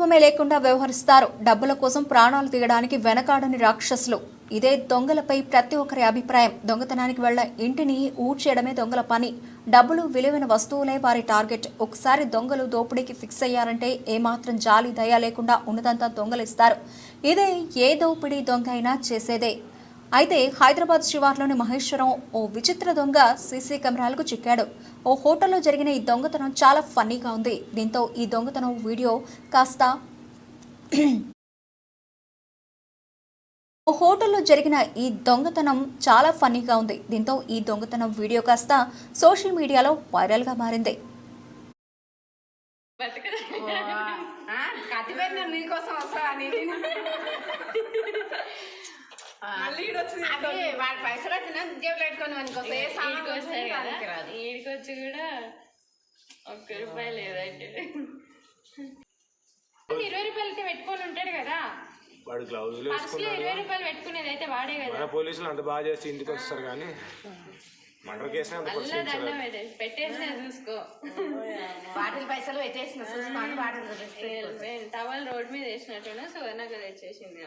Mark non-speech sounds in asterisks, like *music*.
మానవత్వమే లేకుండా వ్యవహరిస్తారు. డబ్బుల కోసం ప్రాణాలు తీయడానికి వెనకాడని రాక్షసులు. ఇదే దొంగలపై ప్రతి ఒక్కరి అభిప్రాయం. దొంగతనానికి వెళ్ళ ఇంటిని ఊడ్చేయడమే దొంగల పని. డబ్బులు విలువైన వస్తువులే వారి టార్గెట్. ఒకసారి దొంగలు దోపిడీకి ఫిక్స్ అయ్యారంటే ఏమాత్రం జాలి దయ లేకుండా ఉన్నదంతా దొంగలిస్తారు. ఇదే ఏ దోపిడీ దొంగ అయినా చేసేదే. అయితే హైదరాబాద్ శివార్లోని మహేశ్వరం ఓ విచిత్ర దొంగ సీసీ కెమెరాలకు చిక్కాడు. ఓ హోటల్లో జరిగిన ఈ దొంగతనం చాలా ఫన్నీగా ఉంది. దీంతో ఈ దొంగతనం వీడియో కాస్త ఓ హోటల్లో జరిగిన ఈ దొంగతనం చాలా ఫన్నీగా ఉంది. దీంతో ఈ దొంగతనం వీడియో కాస్త సోషల్ మీడియాలో వైరల్గా మారింది. నీకోసం వస్తా నేను మళ్ళీ అదే వాడి పైసలు వచ్చినా జేబులో పెట్టుకొని మనకోసం ఏ సామాన్ ఈడికి వచ్చారు వచ్చినా కదా? దానికి రాదు. ఈడికి వచ్చి కూడా ఒక్క రూపాయి లేదంటే. *laughs* ఇరవై రూపాయలకి పెట్టుకొని ఉంటాడు కదా? వాడు గ్లౌజులు ఇరవై రూపాయలు పెట్టుకునేది అయితే వాడే కదా. మన పోలీసులు అంత బాగా చేసి ఇంటికి వస్తారు కానీ మర్డర్ కేసుని అంత అల్ల పరిశీలించరు. దండం పెట్టేసి పెట్టేసినా చూసుకో. వాటికి పైసలు పెట్టేసిన చూసుకోండి వాటిని చూపిస్తే టవల్ రోడ్ మీద వేసినట్టున్నా సువర్ణకు తెచ్చేసింది.